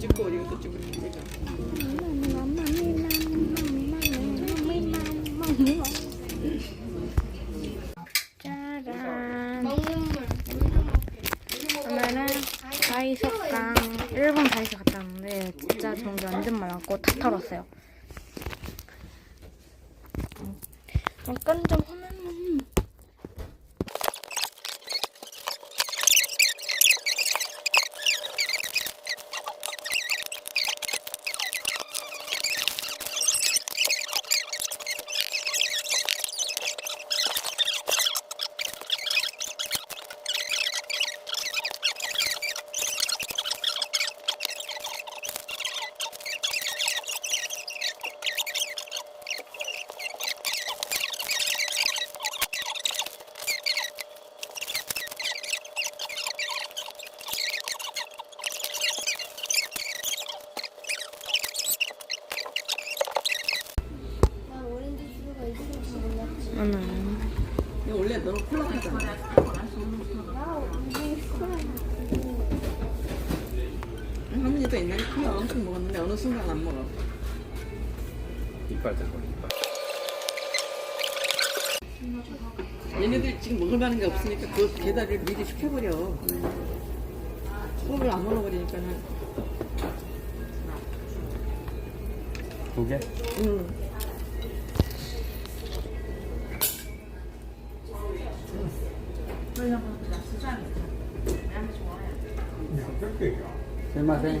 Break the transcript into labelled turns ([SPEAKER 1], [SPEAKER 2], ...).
[SPEAKER 1] 이것도 좀 내가.
[SPEAKER 2] 짜란.
[SPEAKER 3] 먹는 물.
[SPEAKER 2] 오늘은 다이소랑 일본 다이소 갔다 왔는데 진짜 게 완전 많았고 다 털었어요. 약간 좀나
[SPEAKER 1] 이거 원래 콜라 하잖아.
[SPEAKER 3] 오렌지 콜라.
[SPEAKER 1] 할머니도 옛날에 콜라 엄청 먹었는데 어느 순간 안 먹어.
[SPEAKER 4] 이빨 들고 이빨.
[SPEAKER 1] 얘네들 지금 먹을 만한 게 없으니까 그 배달을 미리 시켜버려. 수업을 안 먹어버리니까는.
[SPEAKER 4] 두 개?
[SPEAKER 1] 응.
[SPEAKER 4] 저희는 그거 그냥 수정이에요. 그냥 좋아요. 그냥 뺄게요. 제맛에